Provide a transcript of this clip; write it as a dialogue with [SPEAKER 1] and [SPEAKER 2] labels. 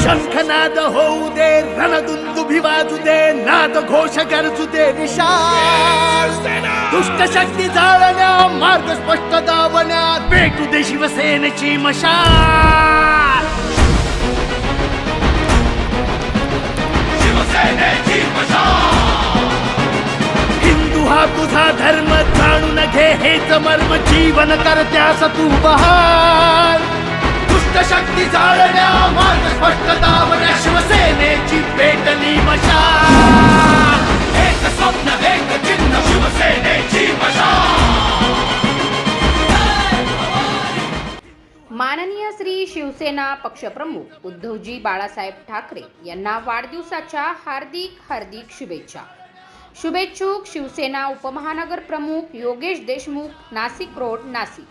[SPEAKER 1] शंखनाद होऊ दे रणदुंदुभी वाजू दे नाद घोष गरजू दे दुष्ट शक्ती जाळण्या मार्ग स्पष्ट दावण्या भेटू दे शिवसेनेची मशाल हिंदू हा तुझा धर्म जाणून घे हेच मर्म जीवन करत्यास तू पहा शक्ती जाळण्या मार्ग स्पष्ट दावण्या शिवसेनेची पेटली मशाल एक स्वप्न एक चिन्ह शिवसेनेची मशाल
[SPEAKER 2] माननीय श्री शिवसेना पक्षप्रमुख उद्धवजी बाळासाहेब ठाकरे यांना वाढदिवसाच्या हार्दिक हार्दिक शुभेच्छा. शुभेच्छुक शिवसेना उपमहानगर प्रमुख योगेश देशमुख नाशिक रोड नाशिक.